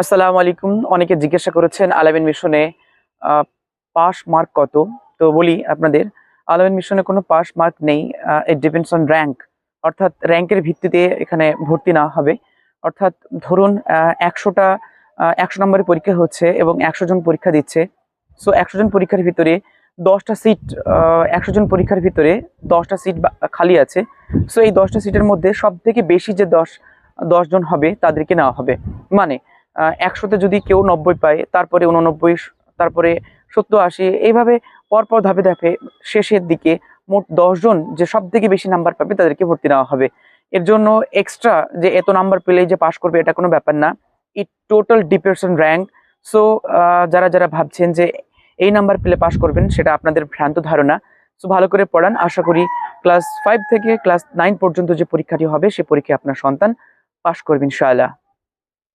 আসসালামু আলাইকুম। অনেকে জিজ্ঞাসা করেছেন, আলামিন মিশনে পাস মার্ক কত? তো বলি আপনাদের, আলামিন মিশনে কোনো পাস মার্ক নেই ইট ডিপেন্ডস অন র্যাঙ্ক অর্থাৎ র্যাঙ্কের ভিত্তিতে এখানে ভর্তি নেওয়া হবে। অর্থাৎ ধরুন একশোটা একশো নম্বরের পরীক্ষা হচ্ছে এবং একশো জন পরীক্ষা দিচ্ছে। সো একশো জন পরীক্ষার ভিতরে দশটা সিট একশো জন পরীক্ষার ভিতরে দশটা সিট খালি আছে। সো এই দশটা সিটের মধ্যে সব থেকে বেশি যে দশ দশজন হবে, তাদেরকে নেওয়া হবে। মানে একশোতে যদি কেউ নব্বই পায়, তারপরে উননব্বই, তারপরে সত্তর, আশি, এইভাবে পরপর ধাপে ধাপে শেষের দিকে মোট দশজন যে সব থেকে বেশি নাম্বার পাবে তাদেরকে ভর্তি নেওয়া হবে। এর জন্য এক্সট্রা যে এত নাম্বার পেলেই যে পাশ করবে, এটা কোনো ব্যাপার না। It total depression rank so যারা যারা ভাবছেন যে এই নাম্বার পেলে পাশ করবেন, সেটা আপনাদের ভ্রান্ত ধারণা। সো ভালো করে পড়ান। আশা করি ক্লাস ফাইভ থেকে ক্লাস নাইন পর্যন্ত যে পরীক্ষাটি হবে, সে পরীক্ষায় আপনার সন্তান পাশ করবেন ইনশাআল্লাহ।